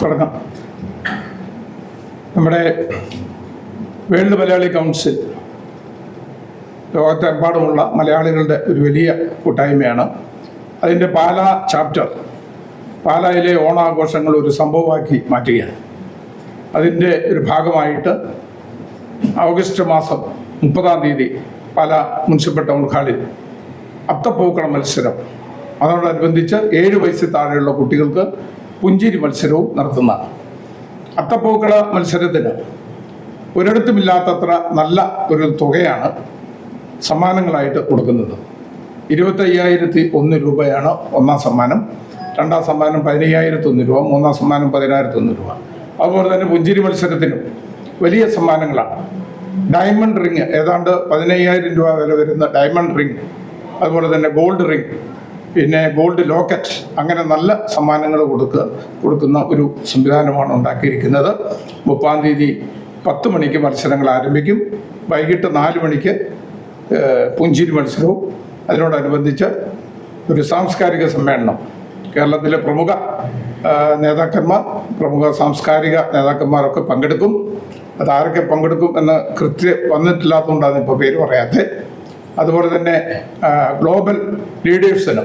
തുടങ്ങാം. നമ്മുടെ world Malayali council ലോകത്തെമ്പാടുമുള്ള മലയാളികളുടെ ഒരു വലിയ കൂട്ടായ്മയാണ്. അതിന്റെ പാലാ ചാപ്റ്റർ പാലായിലെ ഓണാഘോഷങ്ങൾ ഒരു സംഭവമാക്കി മാറ്റുകയാണ്. അതിന്റെ ഒരു ഭാഗമായിട്ട് ഓഗസ്റ്റ് മാസം മുപ്പതാം തീയതി പാല മുനിസിപ്പൽ ടൗൺ ഹാളിൽ അത്തപ്പൂക്കള മത്സരം അതോടനുബന്ധിച്ച് ഏഴ് വയസ്സിൽ താഴെയുള്ള കുട്ടികൾക്ക് പുഞ്ചിരി മത്സരവും നടത്തുന്നതാണ്. അത്തപ്പൂക്കള മത്സരത്തിന് ഒരിടത്തുമില്ലാത്തത്ര നല്ല ഒരു തുകയാണ് സമ്മാനങ്ങളായിട്ട് കൊടുക്കുന്നത്. ഇരുപത്തയ്യായിരത്തി ഒന്ന് രൂപയാണ് ഒന്നാം സമ്മാനം രണ്ടാം സമ്മാനം പതിനയ്യായിരത്തി ഒന്ന് രൂപ മൂന്നാം സമ്മാനം പതിനായിരത്തി ഒന്ന് രൂപ. അതുപോലെ തന്നെ പുഞ്ചിരി മത്സരത്തിനും വലിയ സമ്മാനങ്ങളാണ്. ഡയമണ്ട് റിങ് ഏതാണ്ട് പതിനയ്യായിരം രൂപ വരെ വരുന്ന ഡയമണ്ട് റിങ് അതുപോലെ തന്നെ ഗോൾഡ് റിങ് പിന്നെ ഗോൾഡ് ലോക്കറ്റ് അങ്ങനെ നല്ല സമ്മാനങ്ങൾ കൊടുക്കുക കൊടുക്കുന്ന ഒരു സംവിധാനമാണ് ഉണ്ടാക്കിയിരിക്കുന്നത്. മുപ്പാം തീയതി പത്ത് മണിക്ക് മത്സരങ്ങൾ ആരംഭിക്കും. വൈകിട്ട് നാല് മണിക്ക് പുഞ്ചിരി മത്സരവും. അതിനോടനുബന്ധിച്ച് ഒരു സാംസ്കാരിക സമ്മേളനം. കേരളത്തിലെ പ്രമുഖ നേതാക്കന്മാർ പ്രമുഖ സാംസ്കാരിക നേതാക്കന്മാരൊക്കെ പങ്കെടുക്കും. അതാരൊക്കെ പങ്കെടുക്കും എന്ന് കൃത്യം വന്നിട്ടില്ലാത്തതുകൊണ്ടാണ് ഇപ്പോൾ പേര് പറയാത്തത്. അതുപോലെ തന്നെ ഗ്ലോബൽ ലീഡേഴ്സിന്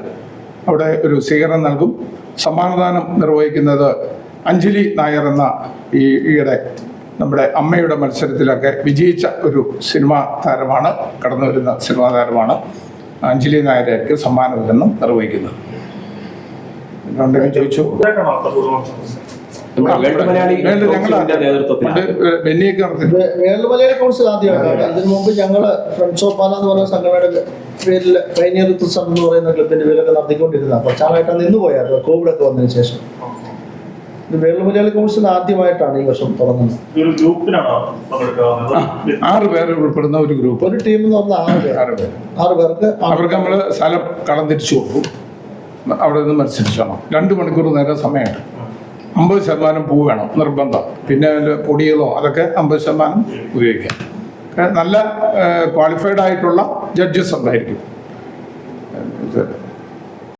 അവിടെ ഒരു സ്വീകരണം നൽകും. സമ്മാനദാനം നിർവഹിക്കുന്നത് അഞ്ജലി നായർ എന്ന ഈ ഈയിടെ നമ്മുടെ അമ്മയുടെ മത്സരത്തിലൊക്കെ വിജയിച്ച ഒരു സിനിമാ താരമാണ് കടന്നു വരുന്ന സിനിമാ താരമാണ് അഞ്ജലി നായരായിരിക്കും സമ്മാനം വിതരണം നിർവഹിക്കുന്നത് ചോദിച്ചു. വേൾഡ് മലയാളി കൗൺസിൽ ആദ്യമായിട്ടാണ്. അതിനു മുമ്പ് ഞങ്ങൾ ഫ്രണ്ട്സ് ഓഫ് പാല എന്ന് പറയുന്ന സംഘടനയുടെ പേരിൽ പൈനിയർ റിത്തസം എന്ന് പറയുന്ന ക്ലബിന്റെ പേരൊക്കെ നടത്തിക്കൊണ്ടിരുന്ന കുറച്ചാളായിട്ട് നിന്ന് പോയായിരുന്നു കോവിഡ് ഒക്കെ വന്നതിന് ശേഷം. ഇത് വേൾഡ് മലയാളി കൗൺസിൽ ആദ്യമായിട്ടാണ് ഈ വർഷം പങ്കെടുക്കാവുന്നത് ആറ് പേര് ഉൾപ്പെടുന്ന ഒരു ഗ്രൂപ്പ്. ഒരു ടീം എന്ന് പറഞ്ഞാൽ ആറ് പേര്. ആറ് പേര്. ആറ് പേർക്ക് അവർക്ക് നമ്മൾ സ്ഥലം കളം തിരിച്ചു കൊടുക്കും. അവിടെ നിന്ന് മത്സരിച്ചോണം രണ്ട് മണിക്കൂർ നേരം സമയമുണ്ട്. അമ്പത് ശതമാനം പൂ വേണം നിർബന്ധം. പിന്നെ പൊടികളോ അതൊക്കെ അമ്പത് ശതമാനം ഉപയോഗിക്കാം. നല്ല ക്വാളിഫൈഡ് ആയിട്ടുള്ള ജഡ്ജസ് ഉണ്ടായിരിക്കും.